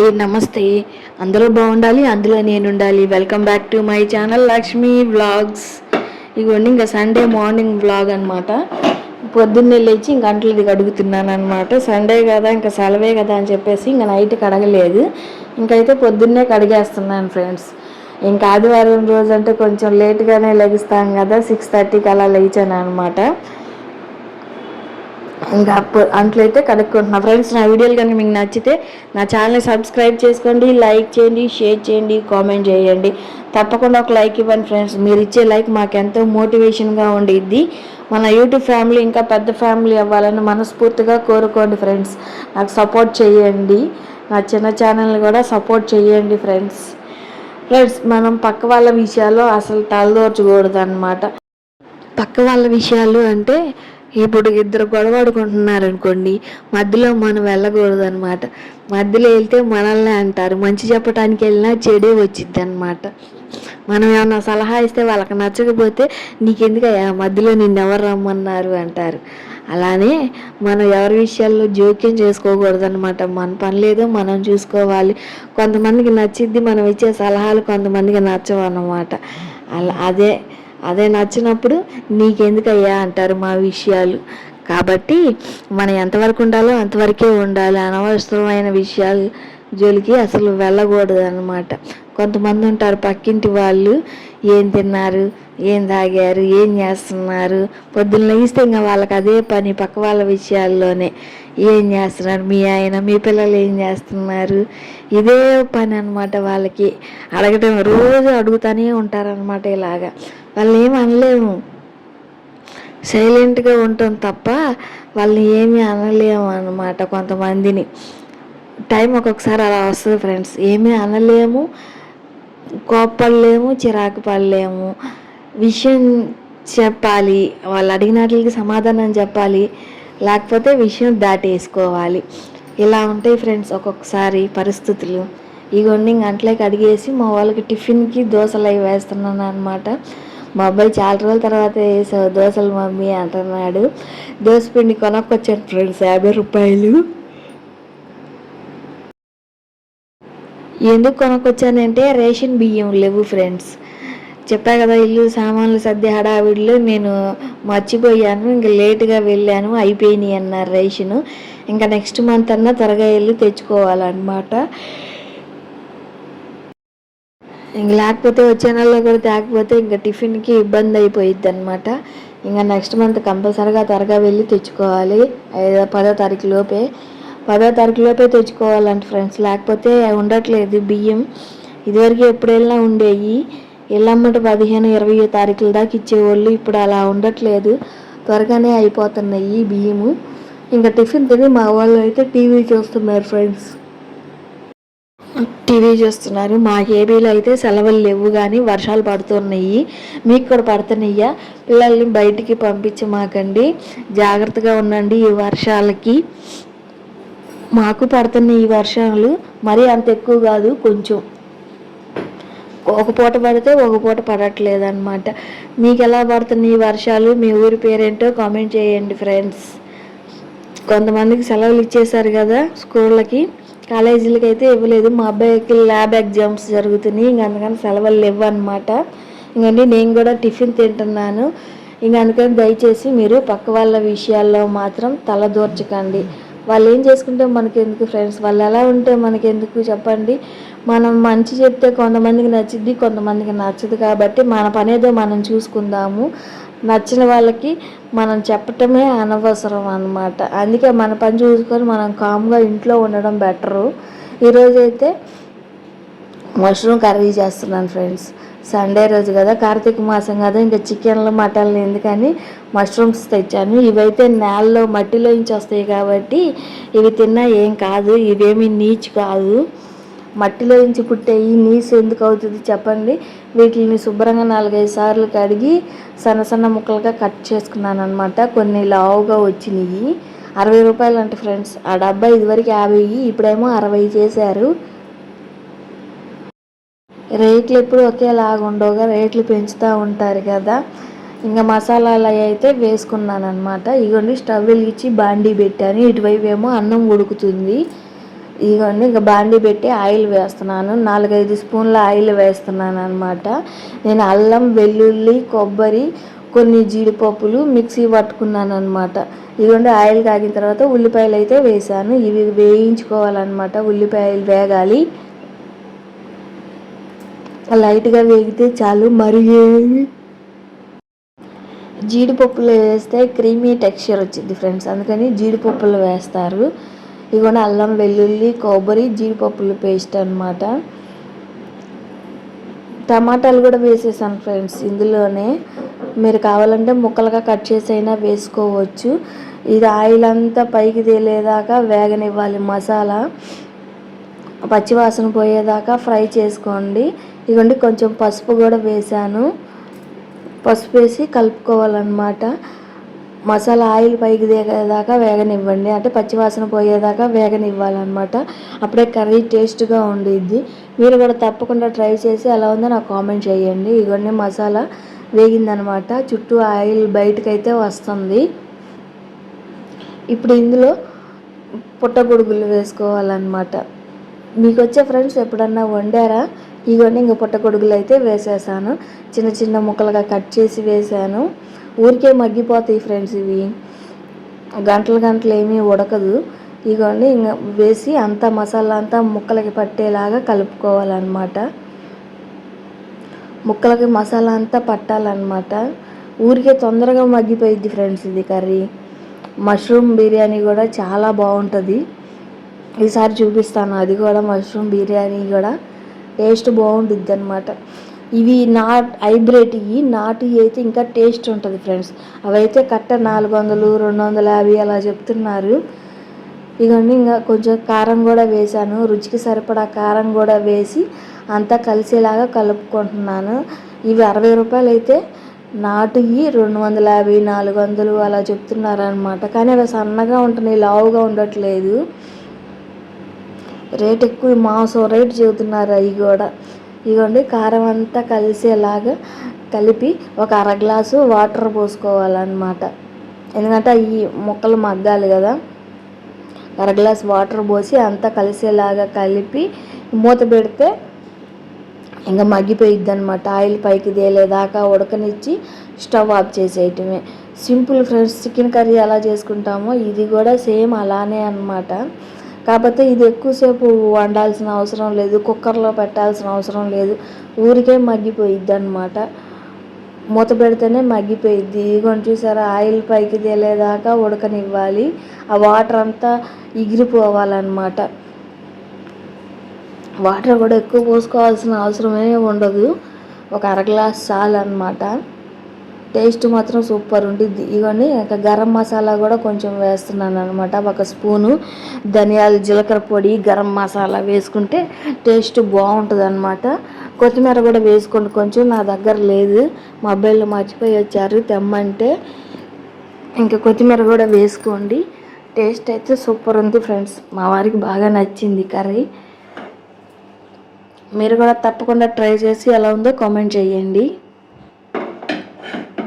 అండి నమస్తే. అందరూ బాగుండాలి అందులో నేను ఉండాలి welcome back to my channel Lakshmi vlogs ఇగోండి ఇంకా సండే మార్నింగ్ వ్లాగ్ అనమాట పొద్దున్నే లేచి ఇంక అంట్లది కడుగుతున్నాను అనమాట సండే కదా ఇంకా సెలవే కదా అని చెప్పేసి ఇంకా నైట్ కడగలేదు ఇంకైతే పొద్దున్నే కడిగేస్తున్నాను ఫ్రెండ్స్ ఇంకా ఆదివారం రోజు అంటే కొంచెం లేట్గానే లెగుస్తాం కదా సిక్స్ థర్టీకి అలా లేచాను అనమాట ఇంకా అట్లయితే కనుక్కుంటున్నా. ఫ్రెండ్స్ నా వీడియోలు కనుక మీకు నచ్చితే నా ఛానల్ని సబ్స్క్రైబ్ చేసుకోండి లైక్ చేయండి షేర్ చేయండి కామెంట్ చేయండి. తప్పకుండా ఒక లైక్ ఇవ్వండి ఫ్రెండ్స్ మీరు ఇచ్చే లైక్ మాకు ఎంతో మోటివేషన్గా ఉండిద్ది. మన యూట్యూబ్ ఫ్యామిలీ ఇంకా పెద్ద ఫ్యామిలీ అవ్వాలని మనస్ఫూర్తిగా కోరుకోండి ఫ్రెండ్స్ నాకు సపోర్ట్ చేయండి. నా చిన్న ఛానల్ని కూడా సపోర్ట్ చేయండి ఫ్రెండ్స్ ఫ్రెండ్స్ మనం పక్క వాళ్ళ విషయాల్లో అసలు తలదోర్చకూడదు అనమాట పక్క వాళ్ళ విషయాలు అంటే ఇప్పుడు ఇద్దరు గొడవడుకుంటున్నారు అనుకోండి మధ్యలో మనం వెళ్ళకూడదు అనమాట మధ్యలో వెళ్తే మనల్ని అంటారు మంచి చెప్పడానికి వెళ్ళినా చెడే వచ్చింది అనమాట మనం ఏమన్నా సలహా ఇస్తే వాళ్ళకి నచ్చకపోతే నీకెందుకయ్యా మధ్యలో నిన్ను ఎవరు రమ్మన్నారు? అంటారు. అలానే మనం ఎవరి విషయాల్లో జోక్యం చేసుకోకూడదు అనమాట మన పని లేదో మనం చూసుకోవాలి. కొంతమందికి నచ్చిద్ది మనం ఇచ్చే సలహాలు కొంతమందికి నచ్చవు అన్నమాట అలా అదే అదే నచ్చినప్పుడు నీకెందుకయ్యా అంటారు మా విషయాలు. కాబట్టి మనం ఎంతవరకు ఉండాలో అంతవరకే ఉండాలి. అనవసరమైన విషయాలు జోలికి అసలు వెళ్ళకూడదు అనమాట కొంతమంది ఉంటారు పక్కింటి వాళ్ళు ఏం తిన్నారు? ఏం తాగారు? ఏం చేస్తున్నారు? పొద్దున్న ఇస్తే ఇంకా వాళ్ళకి అదే పని పక్క వాళ్ళ విషయాల్లోనే. ఏం చేస్తున్నారు? మీ ఆయన మీ పిల్లలు ఏం చేస్తున్నారు? ఇదే పని అనమాట వాళ్ళకి. అడగటం రోజు అడుగుతూనే ఉంటారనమాట ఇలాగా. వాళ్ళు ఏం అనలేము. సైలెంట్గా ఉంటాం తప్ప వాళ్ళని ఏమీ అనలేము అనమాట కొంతమందిని. టైం ఒక్కొక్కసారి అలా వస్తుంది ఫ్రెండ్స్. ఏమీ అనలేము కోప్పడలేము చిరాకు పడలేము. విషయం చెప్పాలి వాళ్ళు అడిగినట్లకి సమాధానం చెప్పాలి లేకపోతే విషయం దాటేసుకోవాలి. ఇలా ఉంటాయి ఫ్రెండ్స్ ఒక్కొక్కసారి పరిస్థితులు. ఇగోండి ఇంక అంట్లోకి అడిగేసి మా వాళ్ళకి టిఫిన్కి దోశలు అవి వేస్తున్నాను అనమాట మా అబ్బాయి చాలా రోజుల తర్వాత వేసావు దోశలు మమ్మీ అంటున్నాడు. దోశ పిండి కొనక్కొచ్చాను ఫ్రెండ్స్ యాభై రూపాయలు. ఎందుకు కొనుక్కొచ్చానంటే రేషన్ బియ్యం లేవు ఫ్రెండ్స్. చెప్పా కదా ఇల్లు సామాన్లు సర్ది హడావిడిలో నేను మర్చిపోయాను ఇంకా లేటుగా వెళ్ళాను అయిపోయినాయి అన్నారు రేషన్. ఇంకా నెక్స్ట్ మంత్ అన్నా త్వరగా వెళ్ళి తెచ్చుకోవాలన్నమాట. ఇంక లేకపోతే వచ్చే నెలలో కూడా తేకపోతే ఇంకా టిఫిన్కి ఇబ్బంది అయిపోయిద్ది అనమాట ఇంకా నెక్స్ట్ మంత్ కంపల్సరీగా త్వరగా వెళ్ళి తెచ్చుకోవాలి. ఐదో పదో తారీఖు లోపే. పదో తారీఖు లోపే తెచ్చుకోవాలంట ఫ్రెండ్స్. లేకపోతే ఉండట్లేదు బియ్యం. ఇదివరకు ఎప్పుడు వెళ్ళినా ఉండేవి వెళ్ళమ్మట పదిహేను ఇరవై తారీఖుల దాకా ఇచ్చేవాళ్ళు. ఇప్పుడు అలా ఉండట్లేదు. త్వరగానే అయిపోతున్నాయి బియ్యము. ఇంకా టిఫిన్ తిని మా వాళ్ళు అయితే టీవీ చూస్తున్నారు ఫ్రెండ్స్. టీవీ చూస్తున్నారు. మా ఏబీలో అయితే సెలవులు లేవు కానీ వర్షాలు పడుతున్నాయి. మీకు కూడా పడుతున్నాయా? పిల్లల్ని బయటికి పంపించమాకండి జాగ్రత్తగా ఉండండి ఈ వర్షాలకి. మాకు పడుతున్నాయి ఈ వర్షాలు. మరీ అంత ఎక్కువ కాదు కొంచెం. ఒక పూట పడితే ఒక పూట పడట్లేదు అనమాట మీకు ఎలా పడుతున్నాయి ఈ వర్షాలు? మీ ఊరి పేరేంటో కామెంట్ చేయండి ఫ్రెండ్స్. కొంతమందికి సెలవులు ఇచ్చేశారు కదా స్కూళ్ళకి. కాలేజీలకి అయితే ఇవ్వలేదు. మా అబ్బాయికి ల్యాబ్ ఎగ్జామ్స్ జరుగుతున్నాయి. ఇంక అందుకని సెలవులు లేవు అనమాట ఇంకండి నేను కూడా టిఫిన్ తింటున్నాను. ఇంక అందుకని దయచేసి మీరు పక్క వాళ్ళ విషయాల్లో మాత్రం తలదూర్చకండి వాళ్ళు ఏం చేసుకుంటే మనకి ఎందుకు ఫ్రెండ్స్? వాళ్ళు ఎలా ఉంటే మనకి ఎందుకు చెప్పండి? మనం మంచి చెప్తే కొంతమందికి నచ్చిద్ది కొంతమందికి నచ్చదు కాబట్టి మన పనేదో మనం చూసుకుందాము. నచ్చిన వాళ్ళకి మనం చెప్పటమే అనవసరం అన్నమాట. అందుకే మన పని చూసుకొని మనం కామ్గా ఇంట్లో ఉండడం బెటరు. ఈరోజైతే మష్రూమ్ కర్రీ చేస్తున్నాను ఫ్రెండ్స్. సండే రోజు కదా కార్తీక మాసం కదా ఇంకా చికెన్లు మటన్లు ఎందుకని మష్రూమ్స్ తెచ్చాను. ఇవైతే నేలలో మట్టిలో నుంచి వస్తాయి కాబట్టి ఇవి తిన్నా ఏం కాదు ఇవేమీ నీచు కాదు. మట్టిలో నుంచి పుట్టేయి నీసు ఎందుకు అవుతుంది చెప్పండి? వీటిని శుభ్రంగా నాలుగైదు సార్లు కడిగి సన్న సన్న ముక్కలుగా కట్ చేసుకున్నాను అనమాట కొన్ని లావుగా వచ్చినాయి. అరవై రూపాయలు అంటే ఫ్రెండ్స్. ఆ డబ్బా ఇదివరకు యాభై ఇప్పుడేమో అరవై చేశారు. రేట్లు ఎప్పుడు ఒకేలాగా ఉండవుగా. రేట్లు పెంచుతూ ఉంటారు కదా. ఇంకా మసాలాలు అవి అయితే వేసుకున్నాను అనమాట ఇగోండి స్టవ్ వెలిగించి బాండీ పెట్టాను. ఇటువైపు ఏమో అన్నం ఉడుకుతుంది. ఇదిగోండి ఇంకా బాండీ పెట్టి ఆయిల్ వేస్తున్నాను. నాలుగైదు స్పూన్ల ఆయిల్ వేస్తున్నాను అనమాట నేను అల్లం వెల్లుల్లి కొబ్బరి కొన్ని జీడిపప్పులు మిక్సీ పట్టుకున్నాను అనమాట ఇదిగోండి ఆయిల్ కాగిన తర్వాత ఉల్లిపాయలు అయితే వేసాను ఇవి వేయించుకోవాలన్నమాట. ఉల్లిపాయలు వేగాలి. లైట్గా వేగితే చాలు. మరి జీడిపప్పులు వేస్తే క్రీమీ టెక్స్చర్ వచ్చింది ఫ్రెండ్స్. అందుకని జీడిపప్పులు వేస్తారు. ఇదిగోండి అల్లం వెల్లుల్లి కొబ్బరి జీడిపప్పులు పేస్ట్ అనమాట టమాటాలు కూడా వేసేసాను ఫ్రెండ్స్. ఇందులోనే మీరు కావాలంటే ముక్కలుగా కట్ చేసి అయినా వేసుకోవచ్చు. ఇది ఆయిల్ అంతా పైకి తేలేదాకా వేగనివ్వాలి మసాలా. పచ్చివాసన పోయేదాకా ఫ్రై చేసుకోండి. ఇదిగోండి కొంచెం పసుపు కూడా వేసాను పసుపు వేసి కలుపుకోవాలన్నమాట. మసాలా ఆయిల్ పైకి దిగేదాకా వేగనివ్వండి. అంటే పచ్చివాసన పోయేదాకా వేగనివ్వాలన్నమాట. అప్పుడే కర్రీ టేస్ట్గా ఉండిద్ది. మీరు కూడా తప్పకుండా ట్రై చేసి ఎలా ఉందో నాకు కామెంట్ చేయండి. ఇవన్నీ మసాలా వేగిందనమాట చుట్టూ ఆయిల్ బయటకైతే వస్తుంది. ఇప్పుడు ఇందులో పుట్టగొడుగులు వేసుకోవాలన్నమాట. మీకు వచ్చే ఫ్రెండ్స్ ఎప్పుడన్నా వండారా? ఇవన్నీ ఇంకా పుట్టగొడుగులు అయితే వేసేసాను. చిన్న చిన్న ముక్కలుగా కట్ చేసి వేసాను. ఊరికే మగ్గిపోతాయి ఫ్రెండ్స్ ఇవి. గంటలు గంటలు ఏమీ ఉడకదు. ఇవన్నీ ఇంకా వేసి అంతా మసాలా అంతా ముక్కలకి పట్టేలాగా కలుపుకోవాలన్నమాట. ముక్కలకి మసాలా అంతా పట్టాలన్నమాట. ఊరికే తొందరగా మగ్గిపోయిద్ది ఫ్రెండ్స్ ఇది కర్రీ. మష్రూమ్ బిర్యానీ కూడా చాలా బాగుంటుంది. ఈసారి చూపిస్తాను అది కూడా మష్రూమ్ బిర్యానీ కూడా. టేస్ట్ బాగుంటుంది అనమాట ఇవి నాట్ హైబ్రిడ్ ఇవి నాటు అయితే ఇంకా టేస్ట్ ఉంటుంది ఫ్రెండ్స్. అవైతే కట్ట నాలుగు వందలు రెండు వందల యాభై అలా చెప్తున్నారు. ఇవన్నీ ఇంకా కొంచెం కారం కూడా వేసాను రుచికి సరిపడా కారం కూడా వేసి అంతా కలిసేలాగా కలుపుకుంటున్నాను. ఇవి అరవై రూపాయలు అయితే నాటువి రెండు వందల యాభై నాలుగు వందలు అలా చెప్తున్నారు అనమాట కానీ అవి సన్నగా ఉంటున్నాయి లావుగా ఉండట్లేదు. రేట్ ఎక్కువ మాంసం రేట్ చెబుతున్నారు అవి కూడా. ఇదిగోండి కారం అంతా కలిసేలాగా కలిపి ఒక అర గ్లాసు వాటర్ పోసుకోవాలన్నమాట. ఎందుకంటే ఈ ముక్కలు మగ్గాలి కదా. అర గ్లాస్ వాటర్ పోసి అంతా కలిసేలాగా కలిపి మూత పెడితే ఇంకా మగ్గిపోయిద్ది అనమాట ఆయిల్ పైకి తేలేదాకా ఉడకనిచ్చి స్టవ్ ఆఫ్ చేసేయటమే. సింపుల్ ఫ్రెండ్స్ చికెన్ కర్రీ ఎలా చేసుకుంటామో ఇది కూడా సేమ్ అలానే అనమాట కాకపోతే ఇది ఎక్కువసేపు వండాల్సిన అవసరం లేదు కుక్కర్లో పెట్టాల్సిన అవసరం లేదు. ఊరికే మగ్గిపోయిద్ది అనమాట మూత పెడితేనే మగ్గిపోయిద్ది. ఇదిగోండి చూసారా ఆయిల్ పైకి తేలేదాకా ఉడకనివ్వాలి. ఆ వాటర్ అంతా ఎగిరిపోవాలన్నమాట వాటర్ కూడా ఎక్కువ పోసుకోవాల్సిన అవసరమే ఉండదు. ఒక అర గ్లాస్ చాలు అనమాట టేస్ట్ మాత్రం సూపర్ ఉంటుంది ఇవన్నీ ఇంకా గరం మసాలా కూడా కొంచెం వేస్తున్నాను అనమాట ఒక స్పూను ధనియాలు జీలకర్ర పొడి గరం మసాలా వేసుకుంటే టేస్ట్ బాగుంటుంది అనమాట కొత్తిమీర కూడా వేసుకోండి. కొంచెం నా దగ్గర లేదు. మా అబ్బాయిలు మర్చిపోయి వచ్చారు. తెమ్మంటే ఇంకా కొత్తిమీర కూడా వేసుకోండి. టేస్ట్ అయితే సూపర్ ఉంది ఫ్రెండ్స్. మా వారికి బాగా నచ్చింది కర్రీ. మీరు కూడా తప్పకుండా ట్రై చేసి ఎలా ఉందో కామెంట్ చేయండి.